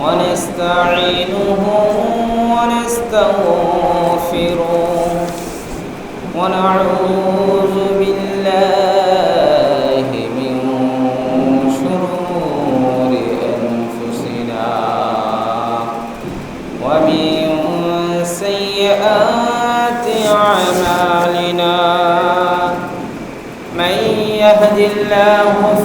ونستعينه ونستغفره ونعوذ بالله من شرور أنفسنا ومن سيئات أعمالنا من يهد الله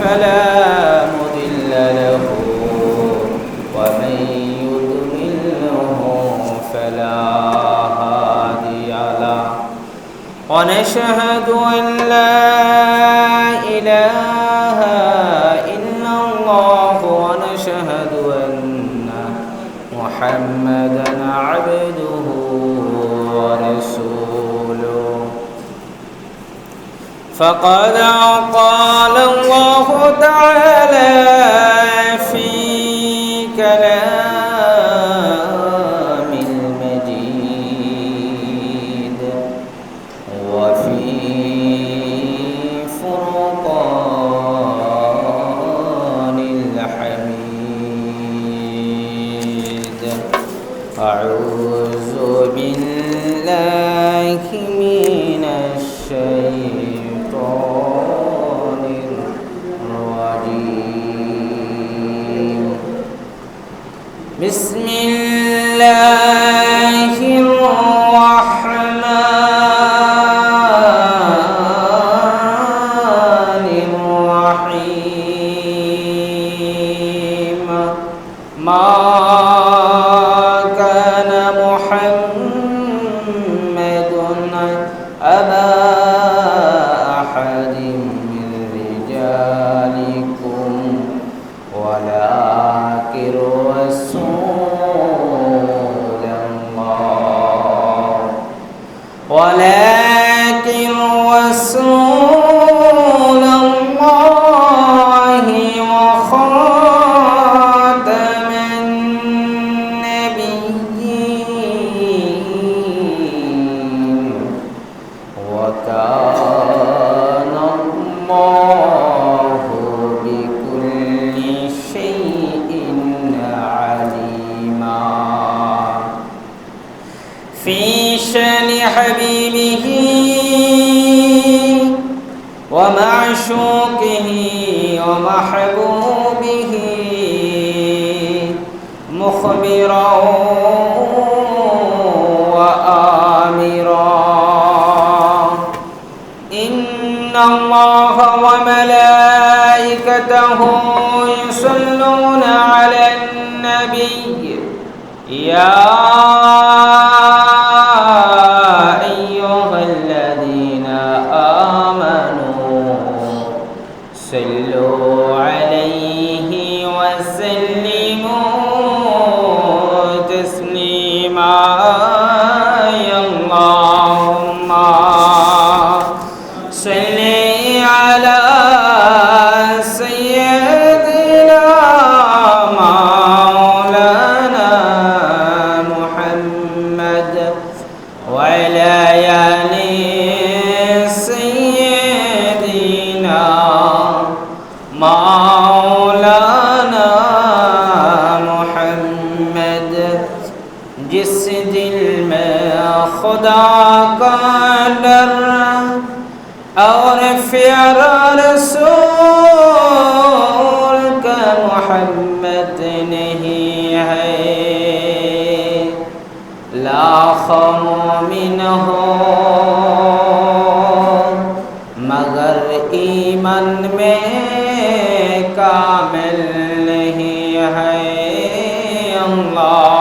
أشهد أن لا إله إلا الله ونشهد أن محمدا عبده ورسوله. فقد قال الله تعالى 마. في شأن حبيبه ومعشوقه ومحبوبه مخبرا وآمرا. إن الله وملائكته يصلون على النبي. يا على আল্লাহ।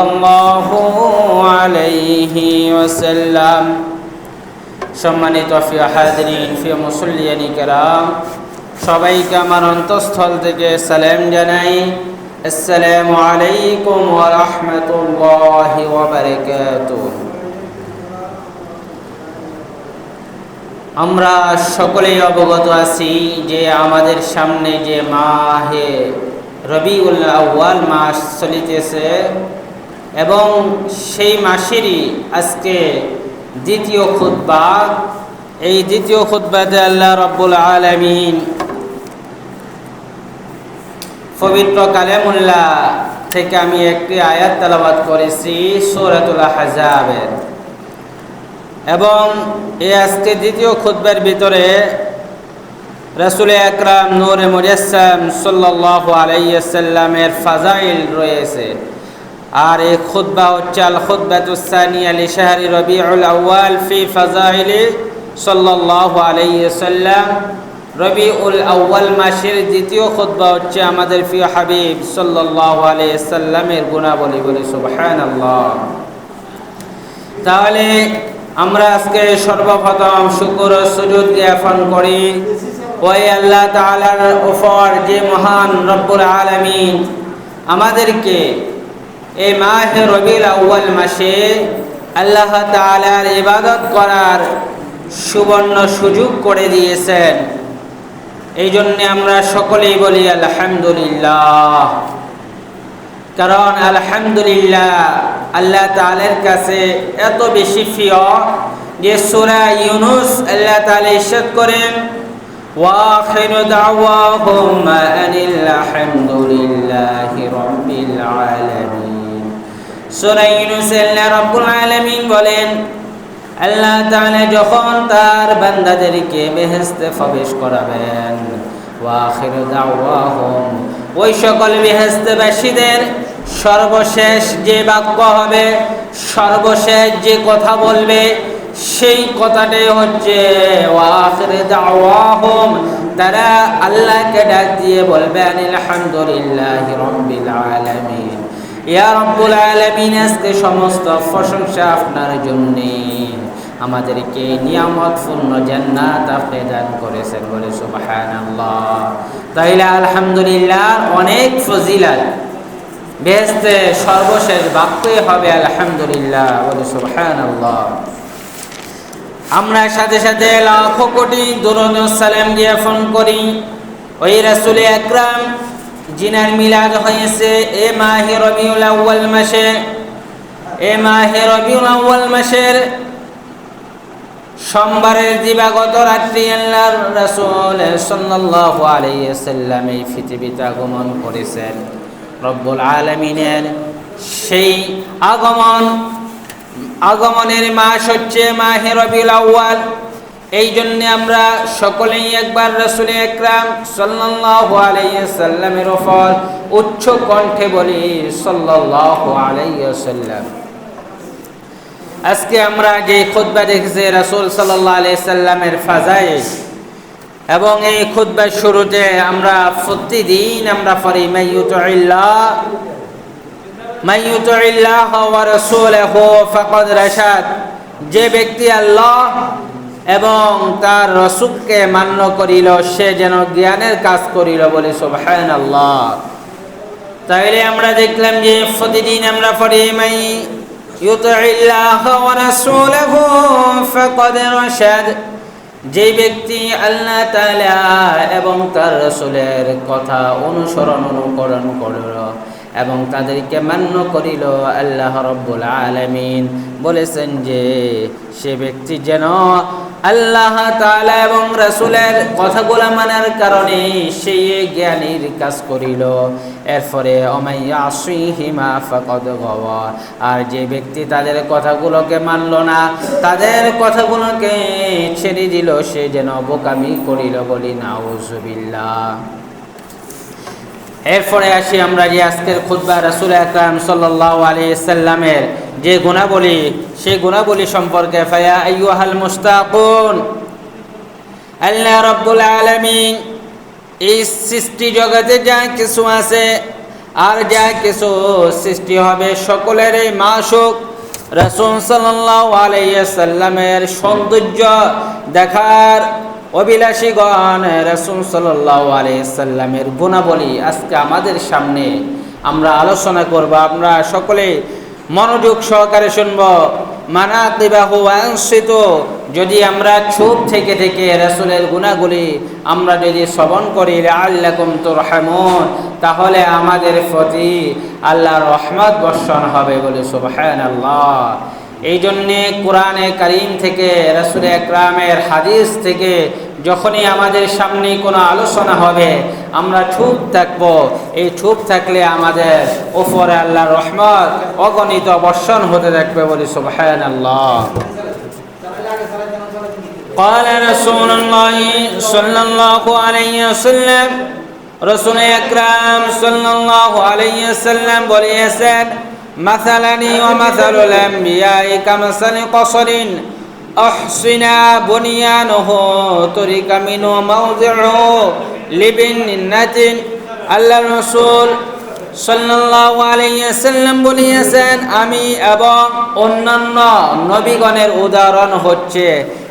সাল্লাল্লাহু আলাইহি ওয়াসাল্লাম। সম্মানিত হাজরিন মুসল্লিয়ানি কেরাম, সবাইকে আমার অন্তঃস্থল থেকে সালাম জানাই। আসসালামু আলাইকুম ওয়া রাহমাতুল্লাহি ওয়া বারাকাতুহু। আমরা সকলেই অবগত আছি যে আমাদের সামনে যে মাহে রবিউল আউ্বাল মাস চলিতেছে এবং সেই মাসেরই আজকে দ্বিতীয় খুতবা। এই দ্বিতীয় খুতবাতে আল্লাহ রব্বুল আলমিন পবিত্র কালেমুল্লাহ থেকে আমি একটি আয়াত তালাবাদ করেছি, সৌরাতুল হাজাবের এবং এই আজকে দ্বিতীয় খুতবার ভিতরে রসুল আকরাম নূরে মুজাসসাম সাল্লাহ আলাইসাল্লামের ফাজাইল রয়েছে। আর এই খুতবা হচ্ছে আল খুতবাতুসানি আলী শাহরি রবিউল আউয়াল ফি ফাজাইলি সাল্লাহ আলাইসাল্লাম রবিউল আউয়াল মাসের দ্বিতীয় খুতবা হচ্ছে আমাদের ফি হাবিব সাল্লাহ আলাইসাল্লামের গুণাবলী বলে সুবহান তাহলে আমরা আজকে সর্বপ্রথম শুকুর সুযোগ জ্ঞাপন করি। ওই আল্লাহ তালার ওপর যে মহান রব্বুল আলমিন আমাদেরকে এই মাহে রবিল আউ্য়াল মাসে আল্লাহ তালার ইবাদত করার সুবর্ণ সুযোগ করে দিয়েছেন এই জন্যে আমরা সকলেই বলি আলহামদুলিল্লাহ কারণ আলহামদুলিল্লাহ আল্লাহ তালের কাছে এত বেশি প্রিয় যে সুরা ইউনুস আল্লাহ তালে ইশাদ করেন وآخر دعواهم أن الحمد لله رب العالمين সুরাইনুসাল্লাহ রব্বুল আলামিন বলেন, আল্লাহ তাআলা যখন তার বান্দাদেরকে বেহেশতে প্রবেশ করাবেন ওয়াখির দাওয়াহুম, ওই সকল বেহেশতবাসীদের সর্বশেষ যে বাক্য হবে, সর্বশেষ যে কথা বলবে, সেই কথাটাই হচ্ছে ওয়াখির দাওয়াহুম, তারা আল্লাহকে ডাক দিয়ে বলবেন আলহামদুলিল্লাহি রাব্বিল আলামিন। ইয়া রব্বুল আলামিন, আজকে সমস্ত প্রশংসা আপনার জন্যে। আমাদেরকে নিয়ামত পূর্ণ জান্নাত আপনি দান করেছেন বলে সুবহানাল্লাহ। তাইলে আলহামদুলিল্লাহ অনেক ফজিলাত। বেহেস্তে সর্বশেষ বাক্যই হবে আলহামদুলিল্লাহ বলে সুবহানাল্লাহ। আমরা সাথে সাথে লাখ কোটি দুরুদ সালাম ফোন করি। ওই রাসূল আকরাম জিনার মিলাদ হয়েছে, এ মাহে রবিউল আউয়াল মাসে, এ মাহে রবিউল আউয়াল মাসের সোমবারের দিবাগত রাত্রি আল্লাহর রাসূল সাল্লাল্লাহু আলাইহি সাল্লাম এই পৃথিবীতে আগমন করেছেন। রব্বুল আলামিনের সেই আগমন, আগমনের মাস হচ্ছে মাহে রবিউল আউয়াল। এই জন্যে আমরা সকলেই একবার রসুল একরাম সাল্লাল্লাহু আলাইহি সাল্লামের ওপর উচ্চ কণ্ঠে বলি সাল্লাল্লাহু আলাইহি সাল্লাম। আজকে আমরা যে খুতবা দেখেছি রাসূল সাল্লাল্লাহু আলাইহি সাল্লামের ফাজাইল। এবং এই খুতবার শুরুতে আমরা প্রতিদিন আমরা পড়ি মাইয়ুতুল্লাহ মাইয়ুতুল্লাহ ওয়া রাসূলুহু ফাকাদ রাশাদ। যে ব্যক্তি আল্লাহ এবং তার রসুককে মান্য করিল, সে যেন জ্ঞানের কাজ করিল বলে সোভায়ন আল্লাহ তাইলে আমরা দেখলাম যে প্রতিদিন আমরা পড়ি মাই যে ব্যক্তি আল্লাহ তাআলা এবং তার রসুলের কথা অনুসরণ অনুকরণ করল এবং তাদেরকে মান্য করিল আল্লাহ রব্বুল আলমিন। বলেছেন যে, সে ব্যক্তি যেন আল্লাহ তাআলা এবং রাসূলের কথাগুলো মানার কারণে সেই জ্ঞানীর কাজ করিল। এরপরে আসিহিমা ফাকদ আর যে ব্যক্তি তাদের কথাগুলোকে মানল না, তাদের কথাগুলোকে ছেড়ে দিল, সে যেন বোকামি করিল বলি, নাউজুবিল্লাহ। এরপরে আসি আমরা যে আজকের খুদ্া রাসুল আকরাম সাল্লাহ আলী সাল্লামের যে গুণাবলী, সেই গুণাবলী সম্পর্কে, ফায়া আইয়ুহাল মুস্তাকুন। আল্লাহ রব্বুল আলমিন এই সৃষ্টি জগতে যা কিছু আছে আর যা কিছু সৃষ্টি হবে সকলের এই মাসুক। রসুল সাল্লাহ আলাইসাল্লামের সৌন্দর্য দেখার অভিলাষীগণ রসুল সাল্লাহ আলাইসাল্লামের গুণাবলী আজকে আমাদের সামনে আমরা আলোচনা করব। আমরা সকলে মনোযোগ সহকারে শুনব। মানা দিবাহু আংশিত যদি আমরা চুপ থেকে থেকে রসুলের গুণাগুলি আমরা যদি শ্রবণ করি আল্লাকুম তোর হেমন তাহলে আমাদের প্রতি আল্লাহর রহমত বর্ষণ হবে বলে সুবহান আল্লাহ এই জন্যে কোরআনে করিম থেকে রসুল একরামের হাদিস থেকে যখনই আমাদের সামনে কোনো আলোচনা হবে আমরা চুপ থাকব এই চুপ থাকলে আমাদের ওপরে আল্লাহর রহমত অগণিত বর্ষণ হতে থাকবে বলি সুবহান আল্লাহ قال رسول الله صلى الله عليه وسلم رسول اکرام صلی الله علیه وسلم বলেছেন مثلني ومثل الانبياء كمثل قصر أحسن بنيانه ترك منه موضعه لبنة আল্লাহ রসুল সাল্লাল্লাহু আলাইহি সাল্লাম বলিয়েছেন আমি এবং অন্যান্য নবীগণের উদাহরণ হচ্ছে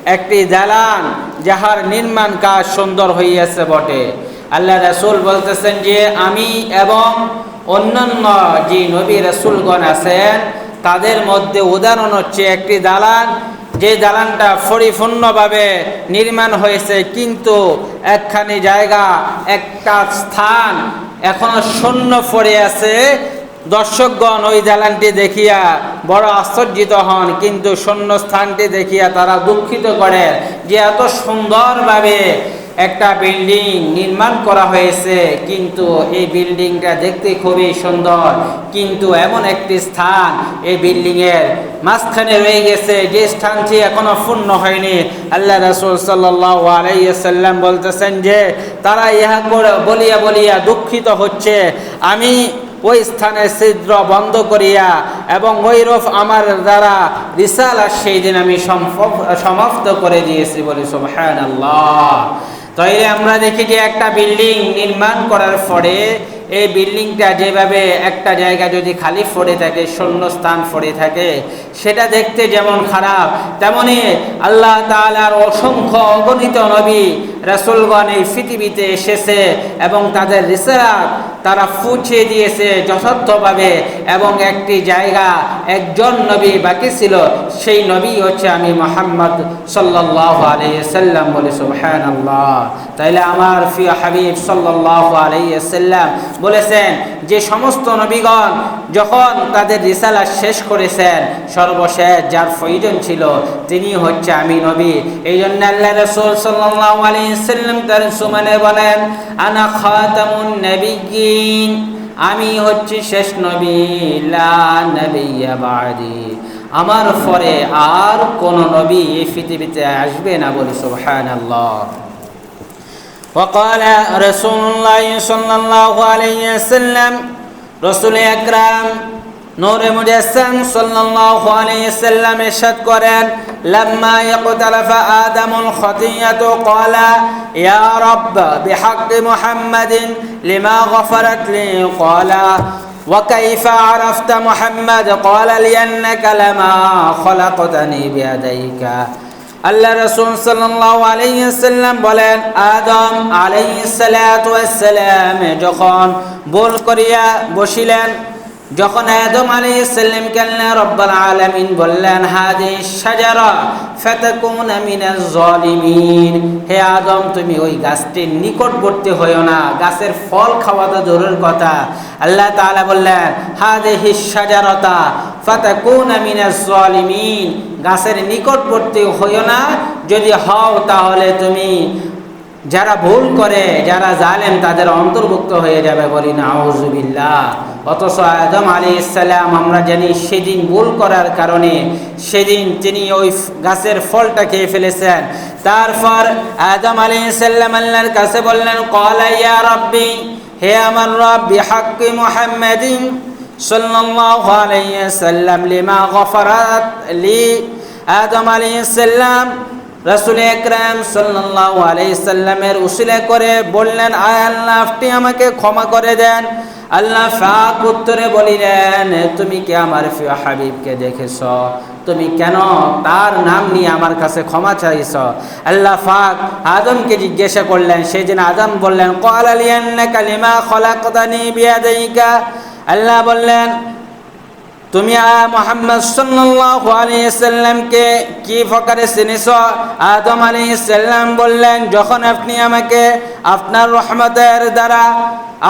একটি দালান যাহার নির্মাণ কাজ সুন্দর হইয়াছে বটে আল্লাহ রাসূল বলতেছেন যে আমি এবং অন্যান্য যে নবী রাসূলগণ আছেন, তাদের মধ্যে উদাহরণ হচ্ছে একটি দালান। যে দালানটা পরিপূর্ণভাবে নির্মাণ হয়েছে, কিন্তু একখানি জায়গা, একটা স্থান এখনও শূন্য পড়ে আছে। দর্শকগণ ওই দালানটি দেখিয়া বড় আশ্চর্যিত হন, কিন্তু শূন্য স্থানটি দেখিয়া তারা দুঃখিত করে যে এত সুন্দরভাবে একটা বিল্ডিং নির্মাণ করা হয়েছে, কিন্তু এই বিল্ডিংটা দেখতে খুবই সুন্দর। কিন্তু এমন একটি স্থান, এই বিল্ডিংয়ের মাঝখানে রয়ে গেছে, যে স্থানটি এখনও পূর্ণ হয়নি। আল্লাহ রসুল সাল্লাহ আলাইসাল্লাম বলতেছেন যে, তারা ইহা করে বলিয়া বলিয়া দুঃখিত হচ্ছে। আমি ওই স্থানে ছিদ্র বন্ধ করিয়া এবং ওই রফ আমার দ্বারা রিসাল আর সেই দিন আমি সমাপ্ত করে দিয়েছি বলি সোহান আল্লাহ তাইলে আমরা দেখি যে একটা বিল্ডিং নির্মাণ করার পরে এই বিল্ডিংটা যেভাবে একটা জায়গা যদি খালি পড়ে থাকে শূন্য স্থান পড়ে থাকে, সেটা দেখতে যেমন খারাপ, তেমনি আল্লাহ তালার অসংখ্য অগণিত নবী রাসুলগণ এই পৃথিবীতে এসেছে এবং তাদের রিসারাত তারা ফুছিয়ে দিয়েছে যথার্থভাবে এবং একটি জায়গা একজন নবী বাকি ছিল, সেই নবী হচ্ছে আমি মোহাম্মদ সাল্লাহ আলাইসাল্লাম বলে সুবহান আল্লাহ তাইলে আমার ফি হাবিব সাল্লাহ আলাইসাল্লাম বলেছেন যে সমস্ত নবীগণ যখন তাদের রিসালা শেষ করেছেন, সর্বশেষ যার প্রয়োজন ছিল তিনি হচ্ছে আমি নবী। এই জন্য আল্লাহ রসুল আলাইসাল্লাম তার সুমানে বলেন, আনা খাতামুন নবীন আমি হচ্ছি শেষ নবী, লা নবিয়া বাদি। আমার পরে আর কোন নবী এই পৃথিবীতে আসবে না বলি, সুবহানাল্লাহ। وقال رسول الله صلى الله عليه وسلم رسول أكرم নূর মুজাসসাম সাল্লাল্লাহু আলাইহি সাল্লাম ইরশাদ করেন লাম্মা ইয়াকতালাফা আদামুল খাতিয়াতু ক্বালা ইয়া রাব্ব বিহাক্কি মুহাম্মাদিন লিমা গফারাত লি ক্বালা وكيف عرفت محمد قال لأنك لما خلقتني بيديك আল্লাহ রসুল আলাইহি সাল্লাম বলেন আদম আলাইসালাম যখন বোল করিয়া বসিলেন যখন আদম আলাইসাল্লামকে আল্লাহ রব্বাল আলামিন বললেন হাদি সাজারা ফাতাকুনা মিনাজ জালিমিন হে আদম, তুমি ওই গাছটির নিকটবর্তী হইও না। গাছের ফল খাওয়া তো দূরের কথা। আল্লাহ তাআলা বললেন হাদিহি শাজারাতা ফাতাকুনা মিনাজ জালিমিন গাছের নিকটবর্তী হইও না। যদি হও তাহলে তুমি যারা ভুল করে, যারা জালেম, তাদের অন্তর্ভুক্ত হয়ে যাবে বলি না আউজুবিল্লাহ অথচ আদম আলী ইসাল্লাম আমরা জানি সেদিন ভুল করার কারণে সেদিন তিনি ওই গাছের ফলটা খেয়ে ফেলেছেন। তারপর আদম আলী ইসাল্লাম আল্লাহর কাছে বললেন কলাইয়া রব্বি, হে আমার রব্বি হাক্কি মুহাম্মাদিন সাল্লাল্লাহু আলাইহি সাল্লাম লিমা গফরাত লি? আদম আলী ইসাল্লাম রসুল একরাম সাল্লাহ আলাইসাল্লামের উসিলে করে বললেন, আয় আল্লাহ, আপনি আমাকে ক্ষমা করে দেন। আল্লাহ ফাক উত্তরে বলিলেন, তুমি কি আমার হাবিবকে দেখেছ? তুমি কেন তার নাম নিয়ে আমার কাছে ক্ষমা চাইছ? আল্লাহ ফাক আদমকে জিজ্ঞাসা করলেন সেই দিন আদম বললেন কল আলিয়ান্না কালিমা খলাকতানি বিয়াদাইকা? আল্লাহ বললেন তুমি মোহাম্মদ আলাইহি সাল্লামকে কি প্রকারে চিনিছ? আদম আলাইহিস সালাম বললেন, যখন আপনি আমাকে আপনার রহমতের দ্বারা,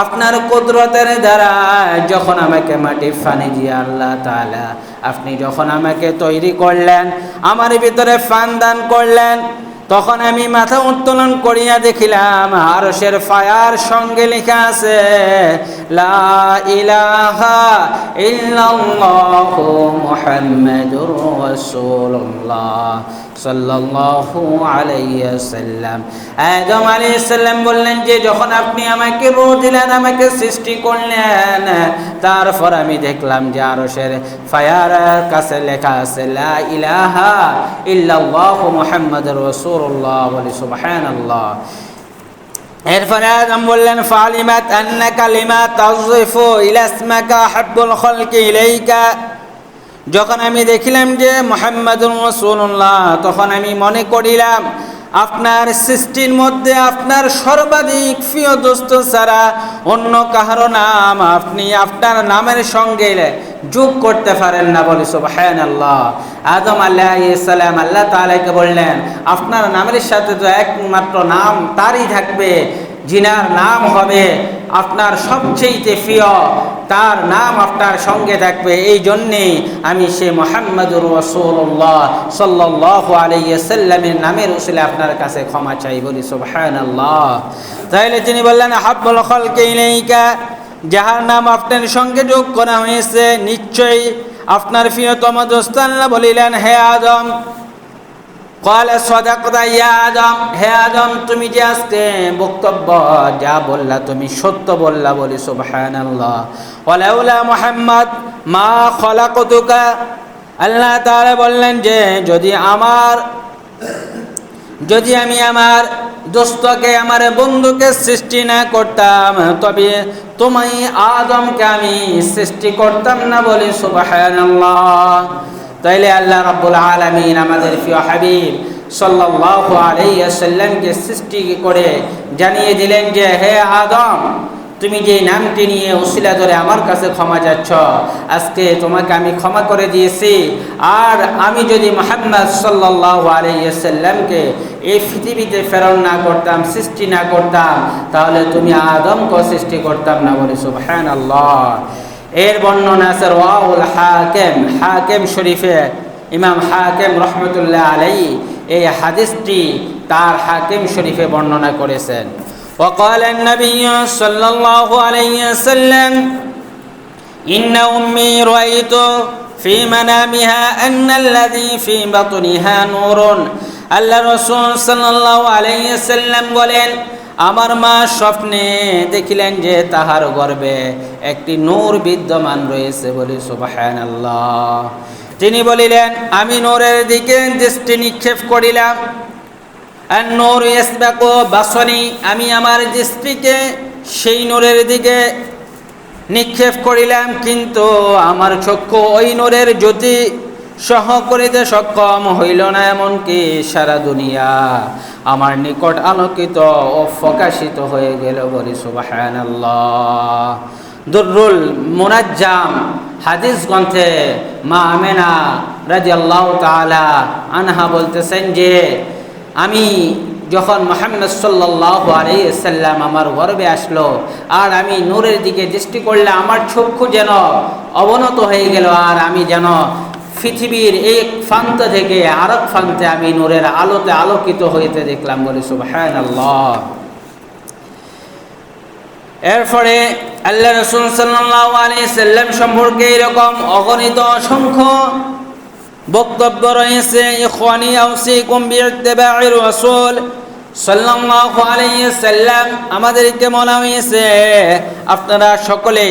আপনার কুদরতের দ্বারা, যখন আমাকে মাটি ফানি দিয়ে আল্লাহ তাআলা, আপনি যখন আমাকে তৈরি করলেন, আমার ভিতরে ফান দান করলেন তখন আমি মাথা উত্তোলন করিয়া দেখিলাম হারসের ফায়ার সঙ্গে লেখা আছে লা ইলাহা সাল্লাল্লাহু আলাইহি সাল্লাম আদম আলাইহিস সালাম বললেন যে, যখন আপনি আমাকে রূহ দিলেন, আমাকে সৃষ্টি করলেন, তারপর আমি দেখলাম যে আরশের ফায়ার কাছে লেখা আছে, লা ইলাহা ইল্লাল্লাহু মুহাম্মাদুর রাসূলুল্লাহ বলি, সুবহানাল্লাহ। এরপরে আদম বললেন, ফালিমাত আন্নাকা লিমা তাযিফু ইলা ইলাইকা। যখন আমি দেখিলাম যে মোহাম্মদুর রসুল্লাহ তখন আমি মনে করিলাম, আপনার সৃষ্টির মধ্যে আপনার সর্বাধিক প্রিয় দোস্ত ছাড়া অন্য কাহারও নাম আপনি আপনার নামের সঙ্গে যোগ করতে পারেন না বলে সুবহান আল্লাহ আদম আল্লাহ সালাম আল্লাহ তালাকে বললেন, আপনার নামের সাথে তো একমাত্র নাম তারই থাকবে। জিনার নাম হবে আপনার সবচেয়ে প্রিয়। তার নাম আপনার সঙ্গে থাকবে। এই জন্যেই আমি সে মোহাম্মদুর রসুল্লাহ সাল্লাহ আলাইসাল্লামের নামের উসিলে আপনার কাছে ক্ষমা চাই, বলি সুবহান আল্লাহ তাহলে তিনি বললেন, হাব্বুল খলকে ইলাইকা যাহার নাম আপনার সঙ্গে যোগ করা হয়েছে। নিশ্চয়ই আপনার প্রিয়তম দোস্ত বলিলেন, হে আদম কলে সদাকতা ইয়া আদম, হে আদম, তুমি যে আজকে বক্তব্য যা বললা, তুমি সত্য বললা বলি, সুবহানাল্লাহ। ওয়ালাউলা মুহাম্মদ মা খলাকতুকা। আল্লাহ তাআলা বললেন যে, যদি আমার, যদি আমি আমার দোস্তকে, আমার বন্ধুকে সৃষ্টি না করতাম, তবে তোমায় আদমকে আমি সৃষ্টি করতাম না বলি, সুবহানাল্লাহ। তাইলে আল্লাহ রাব্বুল আলামিন আমাদের প্রিয় হাবিব সাল্লাল্লাহু আলাইহি সাল্লামকে সৃষ্টি করে জানিয়ে দিলেন যে, হে আদম, তুমি যে নামটি নিয়ে উসিলা ধরে আমার কাছে ক্ষমা যাচ্ছ আজকে তোমাকে আমি ক্ষমা করে দিয়েছি। আর আমি যদি মোহাম্মদ সাল্লাল্লাহু আলাইহি সাল্লামকে এই পৃথিবীতে প্রেরণ না করতাম, সৃষ্টি না করতাম, তাহলে তুমি আদমকে সৃষ্টি করতাম না বলে, সুবহানাল্লাহ। এর বর্ণনা আছে ওয়াউল হাকেম হাকেম শরীফে ইমাম হাকেম রহমতুল্লাহ আলাই এই হাদিসটি তার হাকেম শরীফে বর্ণনা করেছেন وقال النبي صلى الله عليه وسلم إن أمي رأيت في منامها أن الذي في بطنها نور আল্লাহ রসুল সাল্লাল্লাহু আলাইহি সাল্লাম বলেন আমার মা স্বপ্নে দেখিলেন যে তাহার গর্বে একটি নূর বিদ্যমান রয়েছে বলে সুবাহান আল্লাহ তিনি বলিলেন, আমি নূরের দিকে দৃষ্টি নিক্ষেপ করিলাম। নূর ইসবাকো বাসনি, আমি আমার দৃষ্টিকে সেই নূরের দিকে নিক্ষেপ করিলাম, কিন্তু আমার চক্ষু ওই নূরের জ্যোতি সহ করিতে সক্ষম হইল না এমনকি সারা দুনিয়া। আমার নিকট আলোকিত ও প্রকাশিত হয়ে গেল বলি সুবাহান দুরুল মোনাজ্জাম হাদিস গ্রন্থে মা আমেনা রাজি আল্লাহ তালা আনহা বলতেছেন যে, আমি যখন মোহাম্মদ সাল্লাহ আলাইসাল্লাম আমার গর্বে আসলো, আর আমি নূরের দিকে দৃষ্টি করলে আমার চক্ষু যেন অবনত হয়ে গেল, আর আমি যেন পৃথিবীর এক প্রান্ত থেকে আরেক প্রান্তে আমি নূরের আলোতে আলোকিত হইতে দেখলাম, বলে সুবহান আল্লাহ এরপরে আল্লাহ রসুল সাল্লাহ আলী সাল্লাম সম্পর্কে এরকম অগণিত অসংখ্য বক্তব্য রয়েছে। ইখওয়ানি আউসিকুম বিইত্তিবা'ir রাসূল সাল্লাল্লাহু আলাইহি সাল্লাম আমাদেরকে মনে হয়েছে, আপনারা সকলে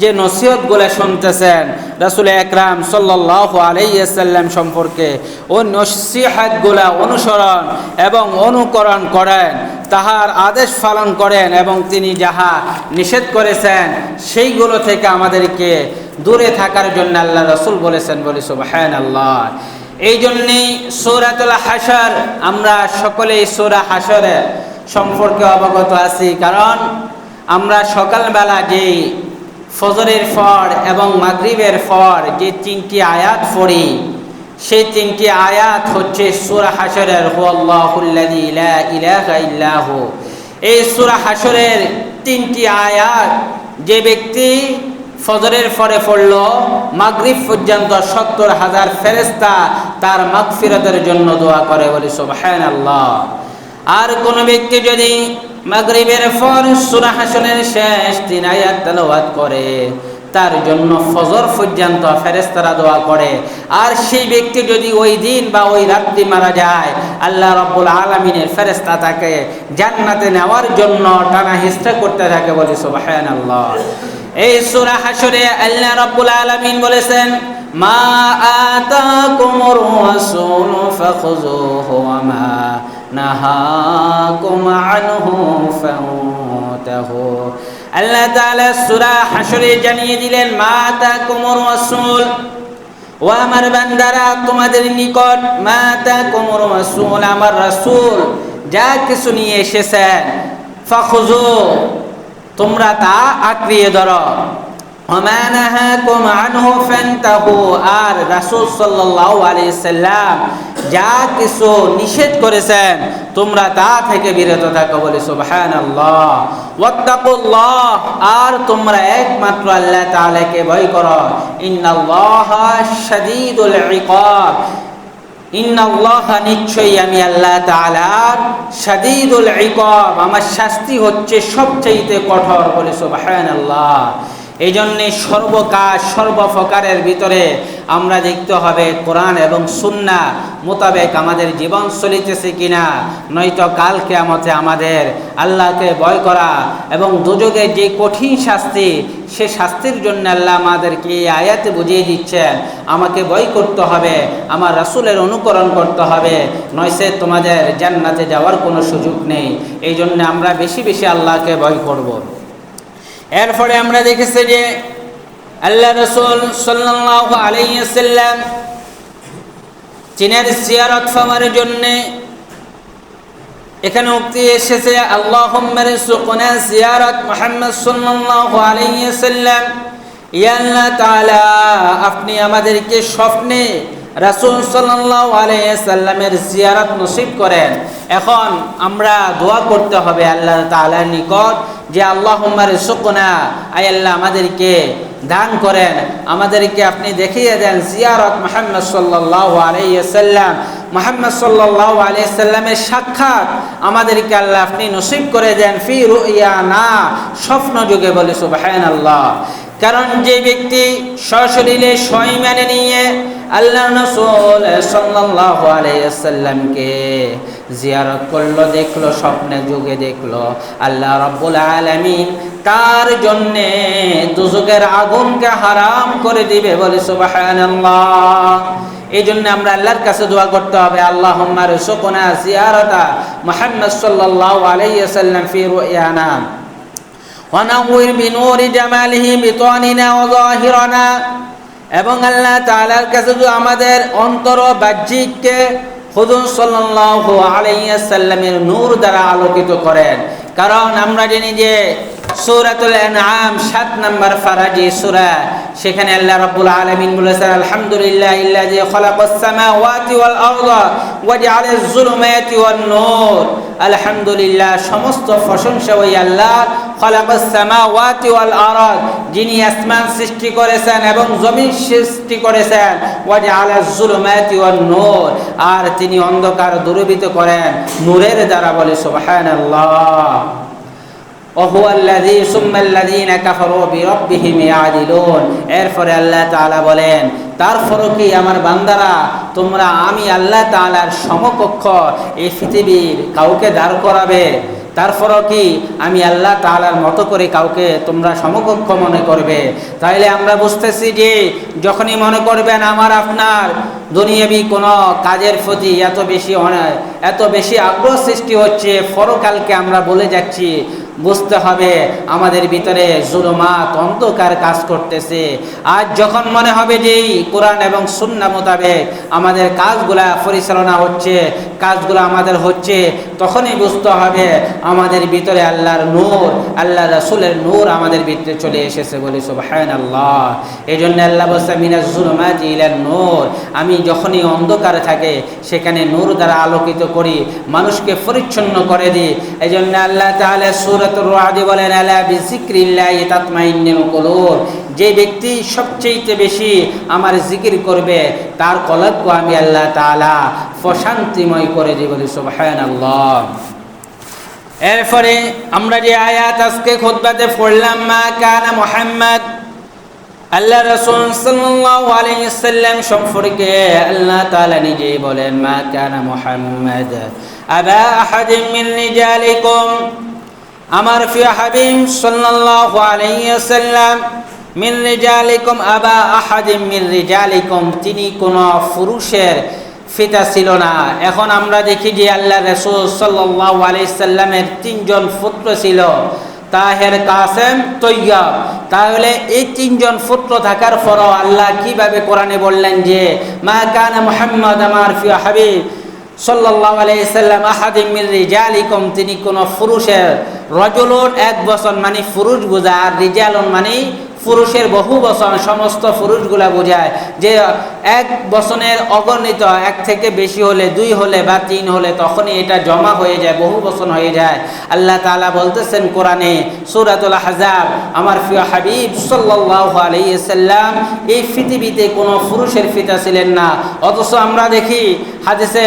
যে নসিহতগুলো শুনতেছেন, রাসূল একরাম সাল্লাল্লাহু আলাইহি সাল্লাম সম্পর্কে ও নসিহতগুলো অনুসরণ এবং অনুকরণ করেন, তাহার আদেশ পালন করেন এবং তিনি যাহা নিষেধ করেছেন, সেইগুলো থেকে আমাদেরকে দূরে থাকার জন্য আল্লাহ রসুল বলেছেন বলি সুবাহান আল্লাহ এই জন্যেই সৌরাতুল হাসর আমরা সকলেই সৌরা হাসরের সম্পর্কে অবগত আছি, কারণ আমরা সকালবেলা যে ফজরের ফর এবং মাগরিবের ফর যে তিনটি আয়াত পড়ি, সেই তিনটি আয়াত হচ্ছে সুরা হাসরের লা এই সুরা হাসরের তিনটি আয়াত যে ব্যক্তি ফজরের পরে পড়ল, মাগরিব পর্যন্ত সত্তর হাজার ফেরেস্তা তার মাগফিরতের জন্য দোয়া করে বলি সুবহান আল্লাহ আর কোন ব্যক্তি যদি মাগরিবের পর সুরা হাসনের শেষ তিন আয়াত তেলাওয়াত করে, তার জন্য ফজর পর্যন্ত ফেরেস্তারা দোয়া করে। আর সেই ব্যক্তি যদি ওই দিন বা ওই রাত্রি মারা যায়, আল্লাহ রব্বুল আলমিনের ফেরেস্তা তাকে জান্নাতে নেওয়ার জন্য টানা হিস্ট্রা করতে থাকে বলে সুবাহান আল্লাহ এই সুরা হাসরে আল্লাহ রব্বুল আলমিন বলেছেন, মা আতাকুমুর রাসূল ফাখুযুহু ওয়া মা নাহাকুম আনহু ফান্তাহু আল্লাহ তাআলা সূরা হাসরে জানিয়ে দিলেন মা আতাকুমুর রাসূল। ও আমার বান্দারা, তোমাদের নিকট মা আতাকুমুর রাসূল আমার রাসূল, যা কিছু নিয়ে তোমরা তা আঁকড়িয়ে ধরো। আর রাসুল সাল্লাহ আলি সাল্লাম যা কিছু নিষেধ করেছেন, তোমরা তা থেকে বিরত থাকো বলে সুবহান আল্লাহ আর তোমরা একমাত্র আল্লাহ তাআলাকে ভয় করো। ইন্নাল্লাহ শাদীদুল ইকাব। নিশ্চয়ই আমি আল্লাহ তাআলার শাদীদুল ইকাব। আমার শাস্তি হচ্ছে সবচাইতে কঠোর বলে সুবহানাল্লাহ। এই জন্যে সর্বকাজ সর্বপ্রকারের ভিতরে আমরা দেখতে হবে কোরআন এবং সুন্না মোতাবেক আমাদের জীবন চলিতেছে কিনা, নয়তো কাল কেয়ামতে আমাদের আল্লাহকে ভয় করা এবং দুযোগের যে কঠিন শাস্তি, সে শাস্তির জন্য আল্লাহ আমাদেরকে এই আয়াতে বুঝিয়ে দিচ্ছেন আমাকে ভয় করতে হবে, আমার রাসুলের অনুকরণ করতে হবে নয়সে তোমাদের জান্নাতে যাওয়ার কোনো সুযোগ নেই এই জন্য আমরা বেশি বেশি আল্লাহকে ভয় করব। এরপরে আমরা দেখেছি যে আল্লাহ রসুল সাল্লাহ আলাইসাল্লাম চীনের সিয়ারত ফামার জন্যে এখানে উক্তি এসেছে আল্লাহ সুকনা সিয়ারত মোহাম্মদ সাল্লাহ আলাইসাল্লাম ইয়াল্লাহ তালা আপনি আমাদেরকে স্বপ্নে রাসুল সাল্লাহ আলাইসাল্লামের জিয়ারত নসিব করেন। এখন আমরা দোয়া করতে হবে আল্লাহ তালার নিকট যে আল্লাহ সুকনা আল্লাহ আমাদেরকে দান করেন। আমাদেরকে আপনি দেখিয়ে দেন জিয়ারত মোহাম্মদ সাল্লাহ আলাইসাল্লাম মোহাম্মদ সাল্লাহ আলাইসাল্লামের সাক্ষাৎ আমাদেরকে আল্লাহ আপনি নসিব করে দেন। ফি রুইয়া না স্বপ্ন যুগে বলে সুবাহান আল্লাহ কারণ যে ব্যক্তি সশরীরে সই মেনে নিয়ে আল্লাহ রসুল সাল্লাল্লাহু আলাইসাল্লামকে জিয়ারত করল, দেখল, স্বপ্নে যুগে দেখল, আল্লাহ রব্বুল আলামিন তার জন্যে দুজুকের আগুনকে হারাম করে দিবে বলে সুবহানাল্লাহ। এই জন্য আমরা আল্লাহর কাছে দোয়া করতে হবে আল্লাহ রসুকনা জিয়ারতা মুহাম্মদ সাল্লাল্লাহু আলাইহি সাল্লাম ফি রুয়ানা। ونور بنور جماله بطاننا وظاهرنا এবং আল্লাহ তাআলার কাছে যদি আমাদের অন্তর বাহ্যিককে হুজুর সাল্লাল্লাহু আলাইহি সাল্লামের নূর দ্বারা আলোকিত করেন কারণ আমরা জানি যে আনআম 7 নম্বর সূরা। সেখানে আল্লাহ রাব্বুল আলামিন বলেছেন, আলহামদুলিল্লাহ ইল্লাযী সামাওয়াতি ওয়াল আরদা ওয়া যুলুমাতি ওয়ান নূর। আলহামদুলিল্লাহ, সমস্ত প্রশংসা ওই আল্লাহ সামাওয়াতি ওয়াল আরদ যিনি আসমান সৃষ্টি করেছেন এবং জমিন সৃষ্টি করেছেন, ওয়া জাআলাজ যুলুমাতি ওয়ান নূর আর তিনি অন্ধকার দূরীভূত করেন, নূরের দ্বারা বলে সুবহানাল্লাহ। এরপরে আল্লাহ তাআলা বলেন তারপরও কি আমার বান্দারা, তোমরা আমি আল্লাহ তাআলার সমকক্ষ এই পৃথিবীর কাউকে দাঁড় করাবে। তারপরও কি আমি আল্লাহ তাআলার মতো করে কাউকে তোমরা সমকক্ষ মনে করবে। তাইলে আমরা বুঝতেছি যে, যখনই মনে করবেন আমার আপনার দুনিয়াবি কোনো কাজের প্রতি এত বেশি এত বেশি আগ্রহ সৃষ্টি হচ্ছে পরকালকে আমরা বলে যাচ্ছি। বুঝতে হবে আমাদের ভিতরে জুলুমাত, অন্ধকার কাজ করতেছে। আজ যখন মনে হবে যে কোরআন এবং সুন্না মোতাবেক আমাদের কাজগুলা পরিচালনা হচ্ছে, কাজগুলো আমাদের হচ্ছে, তখনই বুঝতে হবে আমাদের ভিতরে আল্লাহর নূর, আল্লাহ রসুলের নূর আমাদের ভিতরে চলে এসেছে বলে সুবহান আল্লাহ এই জন্য আল্লাহ বলছে মিনাজ জুলুমাত ইলান নূর। আমি যখনই অন্ধকার থাকে, সেখানে নূর দ্বারা আলোকিত করি, মানুষকে পরিচ্ছন্ন করে দিই। এই জন্য আল্লাহ তাহলে সুরতুর বলেন, আলা যে ব্যক্তি সবচেয়ে বেশি আমার জিকির করবে, তার কলবকে আমি আল্লাহ তাআলা প্রশান্তিময় করে দিই বলি, সুবহানাল্লাহ। এরপরে আমরা যে আয়াত আজকে খুতবাতে পড়লাম, মা কানা মুহাম্মদ আল্লাহ রাসূল সাল্লাল্লাহু আলাইহি সাল্লাম সম্পর্কে আল্লাহ তাআলা নিজেই বলেন, মা কানা মুহাম্মদ আবা আহাদিন মিন রিজালিকুম আমার প্রিয় হাবিব সাল্লাল্লাহু আলাইহি সাল্লাম মিন রিজালিকুম আবা আহাদিন মিন রিজালিকুম, তিনি কোন পুরুষের ফিতা ছিল না। এখন আমরা দেখি যে আল্লাহ রসুল সাল্লাল্লাহু আলাইহি সাল্লামের তিনজন পুত্র ছিল, তাহের কাসেম তৈয়ব। তাহলে এই তিনজন পুত্র থাকার পরও আল্লাহ কীভাবে কোরআনে বললেন যে, মা কানা মুহাম্মদ আমার প্রিয় হাবিব সাল্লাল্লাহু আলাইহি সাল্লাম আহাদিম রিজালিকুম, তিনি কোন পুরুষের রজুলুন এক বচন মানে পুরুষ বোঝায়, আর রিজালুন মানে পুরুষের বহু বচন, সমস্ত পুরুষগুলা বোঝায় যে এক বচনের অগণিত, এক থেকে বেশি হলে দুই হলে বা তিন হলে তখনই এটা জমা হয়ে যায়, বহু বচন হয়ে যায়। আল্লাহ তাআলা বলতেছেন কোরআনে সূরাতুল আহজাব, আমার প্রিয় হাবিব সাল্লাল্লাহু আলাইহি সাল্লাম, এই পৃথিবীতে কোনো পুরুষের ফিতা ছিলেন না। অথচ আমরা দেখি হাদিসে